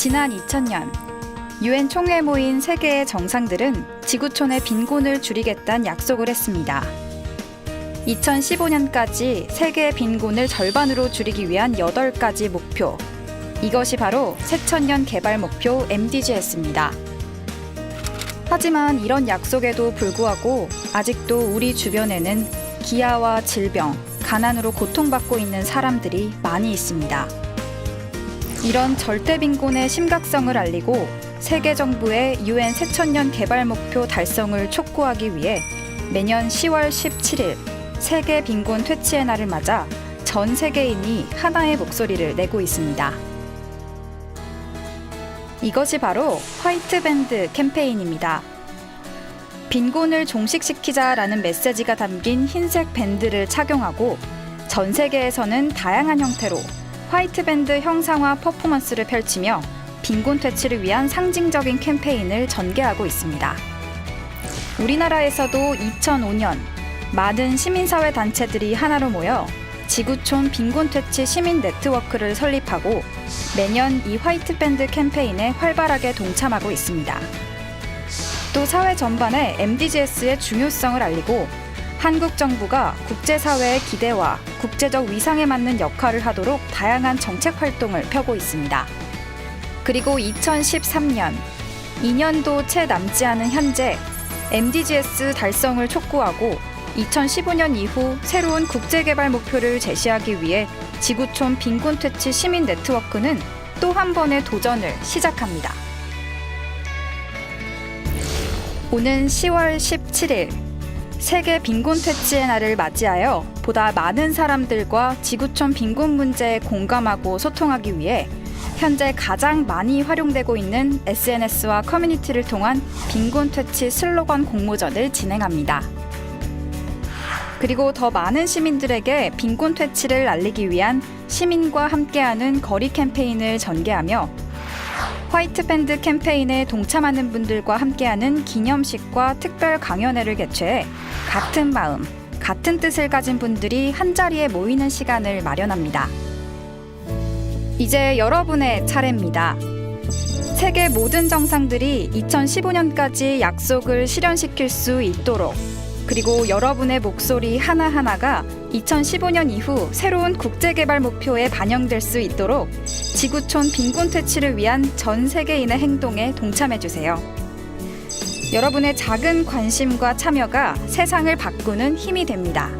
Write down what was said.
지난 2000년 유엔 총회 모인 세계의 정상들은 지구촌의 빈곤을 줄이겠다는 약속을 했습니다. 2015년까지 세계의 빈곤을 절반으로 줄이기 위한 8가지 목표. 이것이 바로 새천년 개발 목표 MDGs입니다. 하지만 이런 약속에도 불구하고 아직도 우리 주변에는 기아와 질병, 가난으로 고통받고 있는 사람들이 많이 있습니다. 이런 절대 빈곤의 심각성을 알리고 세계 정부의 유엔 새천년 개발 목표 달성을 촉구하기 위해 매년 10월 17일 세계 빈곤 퇴치의 날을 맞아 전 세계인이 하나의 목소리를 내고 있습니다. 이것이 바로 화이트 밴드 캠페인입니다. 빈곤을 종식시키자라는 메시지가 담긴 흰색 밴드를 착용하고 전 세계에서는 다양한 형태로 화이트 밴드 형상화 퍼포먼스를 펼치며 빈곤 퇴치를 위한 상징적인 캠페인을 전개하고 있습니다. 우리나라에서도 2005년 많은 시민사회 단체들이 하나로 모여 지구촌 빈곤 퇴치 시민 네트워크를 설립하고 매년 이 화이트 밴드 캠페인에 활발하게 동참하고 있습니다. 또 사회 전반에 MDGs의 중요성을 알리고 한국 정부가 국제사회의 기대와 국제적 위상에 맞는 역할을 하도록 다양한 정책 활동을 펴고 있습니다. 그리고 2013년, 2년도 채 남지 않은 현재 MDGs 달성을 촉구하고 2015년 이후 새로운 국제개발 목표를 제시하기 위해 지구촌 빈곤 퇴치 시민 네트워크는 또 한 번의 도전을 시작합니다. 오는 10월 17일 세계 빈곤 퇴치의 날을 맞이하여 보다 많은 사람들과 지구촌 빈곤 문제에 공감하고 소통하기 위해 현재 가장 많이 활용되고 있는 SNS와 커뮤니티를 통한 빈곤 퇴치 슬로건 공모전을 진행합니다. 그리고 더 많은 시민들에게 빈곤 퇴치를 알리기 위한 시민과 함께하는 거리 캠페인을 전개하며 화이트 밴드 캠페인에 동참하는 분들과 함께하는 기념식과 특별 강연회를 개최해 같은 마음, 같은 뜻을 가진 분들이 한자리에 모이는 시간을 마련합니다. 이제 여러분의 차례입니다. 세계 모든 정상들이 2015년까지 약속을 실현시킬 수 있도록 그리고 여러분의 목소리 하나하나가 2015년 이후 새로운 국제개발 목표에 반영될 수 있도록 지구촌 빈곤 퇴치를 위한 전 세계인의 행동에 동참해 주세요. 여러분의 작은 관심과 참여가 세상을 바꾸는 힘이 됩니다.